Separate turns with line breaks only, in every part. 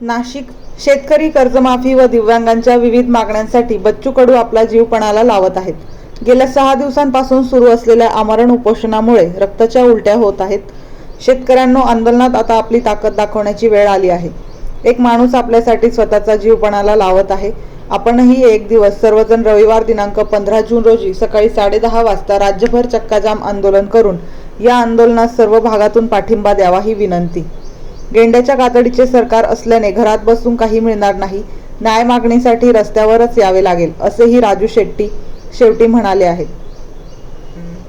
नाशिक शेतकरी कर्जमाफी व दिव्यांगांच्या विविध मागण्यांसाठी बच्चू कडू आपला जीवपणाला लावत आहेत. गेल्या सहा दिवसांपासून सुरू असलेल्या आमरण उपोषणामुळे रक्ताच्या उलट्या होत आहेत. शेतकऱ्यांनो आंदोलनात आता आपली ताकद दाखवण्याची वेळ आली आहे. एक माणूस आपल्यासाठी स्वतःचा जीवपणाला लावत आहे. आपणही एक दिवस सर्वजण रविवार दिनांक पंधरा जून रोजी सकाळी साडेदहा वाजता राज्यभर चक्काजाम आंदोलन करून या आंदोलनात सर्व भागातून पाठिंबा द्यावा ही विनंती. गेंड्याच्या कातडीचे सरकार असल्याने घरात बसून काही मिळणार नाही. न्याय मागणीसाठी रस्त्यावरच यावे लागेल असेही राजू शेट्टी शेवटी म्हणाले आहेत.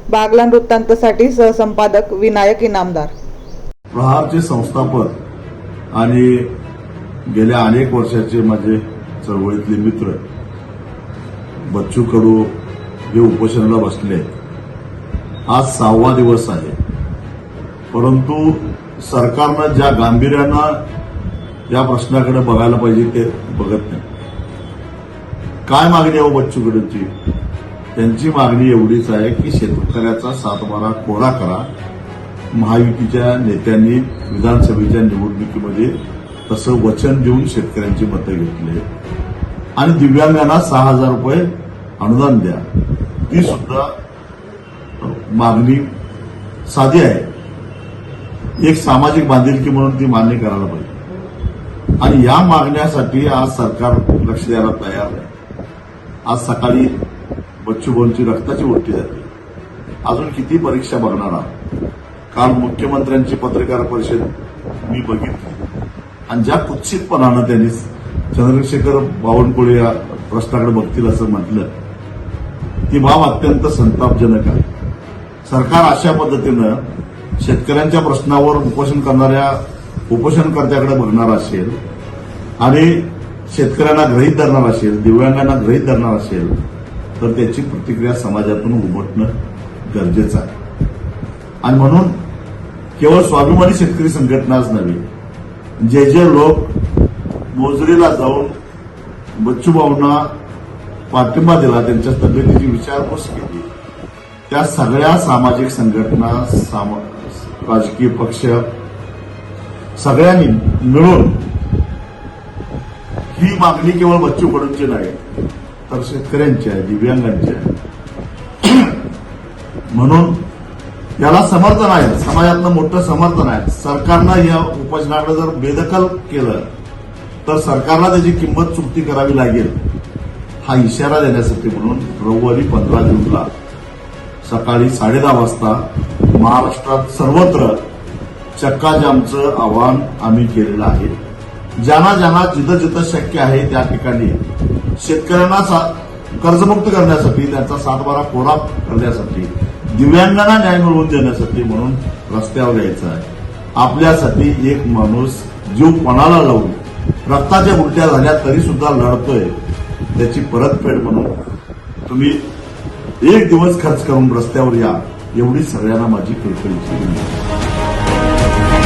बागला वृत्तांतसाठी सहसंपादक विनायक इनामदार.
प्रहारचे संस्थापक आणि गेल्या अनेक वर्षाचे माझे चळवळीतले मित्र बच्चू कडू हे उपोषणाला बसले. आज सहावा दिवस आहे. परंतु सरकारनं ज्या गांभीर्यानं या प्रश्नाकडे बघायला पाहिजे ते बघत नाही. काय मागणी आहे हो बच्चू त्यांची मागणी एवढीच आहे की शेतकऱ्याचा सातबारा कोरा करा. महायुतीच्या नेत्यांनी विधानसभेच्या निवडणुकीमध्ये तसं वचन देऊन शेतकऱ्यांची मतं घेतली आणि दिव्यांगांना सहा हजार रुपये अनुदान द्या. ती सुद्धा मागणी साधी आहे. एक सामाजिक बांधिलकी म्हणून ती मान्य करायला पाहिजे. आणि या मागण्यासाठी आज सरकार लक्ष द्यायला तयार आहे. आज सकाळी बच्चू भाऊंची रक्ताची उलटी झाली. अजून किती परीक्षा बघणार आहात? काल मुख्यमंत्र्यांची पत्रकार परिषद मी बघितली. आणि ज्या कुत्सितपणानं त्यांनी चंद्रशेखर बावनकुळे या प्रश्नाकडे बघतील असं म्हटलं ती बाब अत्यंत संतापजनक आहे. सरकार अशा पद्धतीनं शेतकऱ्यांच्या प्रश्नावर उपोषण करणाऱ्या उपोषणकर्त्याकडे बघणार असेल आणि शेतकऱ्यांना ग्रहित धरणार असेल दिव्यांगांना ग्रहित धरणार असेल तर त्याची प्रतिक्रिया समाजातून उमटणं गरजेचं आहे. आणि म्हणून केवळ स्वाभिमानी शेतकरी संघटनाच नव्हे जे जे लोक मोजरीला जाऊन बच्चूभाऊंना पाठिंबा दिला त्यांच्या तब्येतीची विचारपूस केली त्या सगळ्या सामाजिक संघटना साम राजकीय पक्ष सगळ्यांनी मिळून ही मागणी केवळ बच्चू कडूंची नाही तर शेतकऱ्यांची आहे दिव्यांगांची आहे. म्हणून याला समर्थन आहे समाजातलं मोठं समर्थन आहे. सरकारनं या उपोषणाकडे जर बेदखल केलं तर सरकारला त्याची किंमत चुकती करावी लागेल हा इशारा देण्यासाठी म्हणून रविवारी पंधरा जूनला सकाळी साडेदहा वाजता महाराष्ट्रात सर्वत्र चक्काजामचं आवाहन आम्ही केलेलं आहे. ज्यांना ज्यांना जिथं जिथं शक्य आहे त्या ठिकाणी शेतकऱ्यांना सा- कर्जमुक्त करण्यासाठी त्यांचा सातबारा कोरा करण्यासाठी दिव्यांगांना न्याय मिळवून देण्यासाठी म्हणून रस्त्यावर यायचं आहे. आपल्यासाठी एक माणूस जीव पणाला लावून रक्ताच्या उलट्या झाल्या तरी सुद्धा लढतोय. त्याची परतफेड म्हणून. तुम्ही एक दिवस खर्च करून रस्त्यावर या. एवढी सगळ्यांना माझी कळकळीची विनंती.